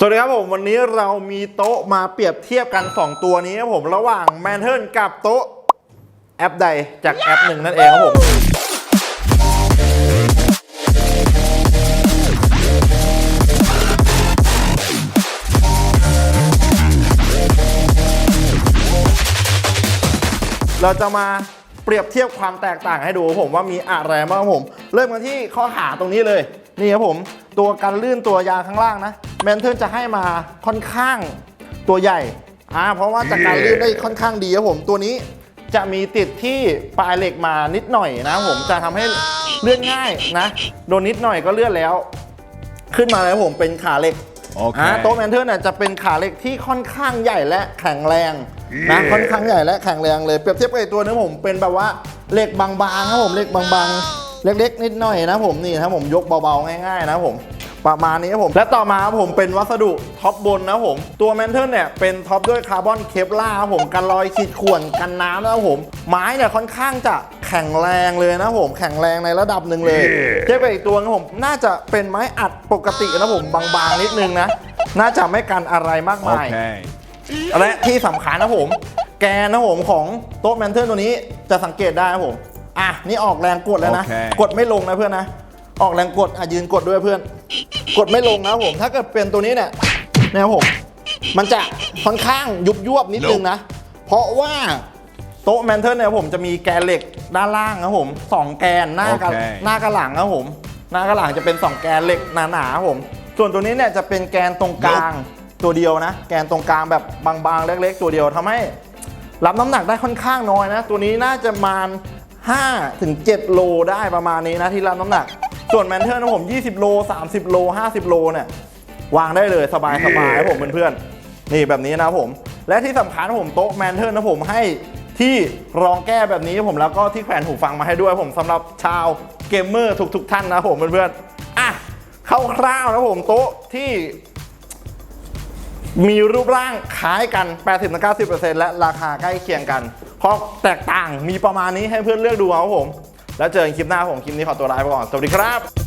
สวัสดีครับผมวันนี้เรามีโต๊ะมาเปรียบเทียบกัน 2 ตัวนี้ครับผมระหว่างแมนเทิลกับโต๊ะแอปใดจากแอปหนึ่งนั่นเองครับผมเราจะมาเปรียบเทียบความแตกต่างให้ดูผมว่ามีอะไรบ้างผม เริ่มกันที่ข้อขาตรงนี้เลย นี่ครับผมตัวกันลื่นตัวยางข้างล่างนะแมนเทิลจะให้มาค่อนข้างตัวใหญ่อ่าเพราะว่าจากการลื่นได้ค่อนข้างดีครับผมตัวนี้จะมีติดที่ปลายเหล็กมานิดหน่อยนะผมจะทำให้เลื่อนง่ายนะโดนนิดหน่อยก็เลื่อนแล้ว ขึ้นมาแล้วผมเป็นขาเหล็กโอเคาโต๊ะแมนเทิลเนี่ยจะเป็นขาเหล็กที่ค่อนข้างใหญ่และแข็งแรงนะเย้ค่อนข้างใหญ่และแข็งแรงเลยเปรียบเทียบกับไอ้ตัวนึงผมเป็นแบบว่าเหล็กบางๆครับผมเหล็กบางๆ เล็กๆ นิดหน่อยนะผมนี่ถ้าผมยกเบาๆ ง่ายๆ นะผมประมาณนี้ครับผม และต่อมาครับผมเป็นวัสดุท็อปบนนะผม ตัวแมนเทิลเนี่ยเป็นท็อปด้วยคาร์บอนเคปลาร์ครับผมกันรอยขีดข่วนกันน้ำนะครับผม ไม้เนี่ยค่อนข้างจะแข็งแรงเลยนะผม แข็งแรงในระดับหนึ่งเลยเทียบกับอีกตัวนะผม น่าจะเป็นไม้อัดปกตินะผมบางๆนิดนึงนะ น่าจะไม่กันอะไรมากมาย Okay. และที่สำคัญนะผม แกนนะผมของโต๊ะแมนเทิลตัวนี้จะสังเกตได้นะผม อะนี่ออกแรงกดแล้วนะ โอเค กดไม่ลงนะเพื่อนนะ ออกแรงกดอะยืนกดด้วยเพื่อน กดไม่ลงนะผม ถ้าเกิดเป็นตัวนี้เนี่ยนะครับผม มันจะค่อนข้างยุบยวบนิดนึงนะ เพราะว่าโต๊ะแมนเทิลเนี่ยผมจะมีแกนเหล็กด้านล่างนะผมสองแกนหน้ากับโอเค หน้ากับหลังนะผม หน้ากับหลังจะเป็นสองแกนเหล็กหนาๆครับผม ส่วนตัวนี้เนี่ยจะเป็นแกนตรงกลางตัวเดียวนะ แกนตรงกลางแบบบางๆเล็ก ๆ ตัวเดียวทำให้ รับน้ำหนักได้ค่อนข้างน้อยนะ ตัวนี้น่าจะประมาณ 5ถึง7โลได้ประมาณนี้นะที่รับน้ำหนัก ส่วนแมนเทอร์นะผม 20 โล 30 โล 50 โลเนี่ยวางได้เลยสบายสบายๆผมเพื่อนๆนี่แบบนี้นะผม และที่สำคัญนะผมโต๊ะแมนเทอร์นะผมให้ที่รองแก้แบบนี้ผมแล้วก็ที่แขวนหูฟังมาให้ด้วยผมสำหรับชาวเกมเมอร์ทุกๆท่านนะผมเพื่อนๆอะคร่าวๆนะผมโต๊ะที่มีรูปร่างคล้ายกัน 80-90%และราคาใกล้เคียงกัน ข้อแตกต่างมีประมาณนี้ให้เพื่อนเลือกดูเอาครับผม แล้วเจอกันคลิปหน้าผมคลิปนี้ขอตัวลาไปก่อน สวัสดีครับ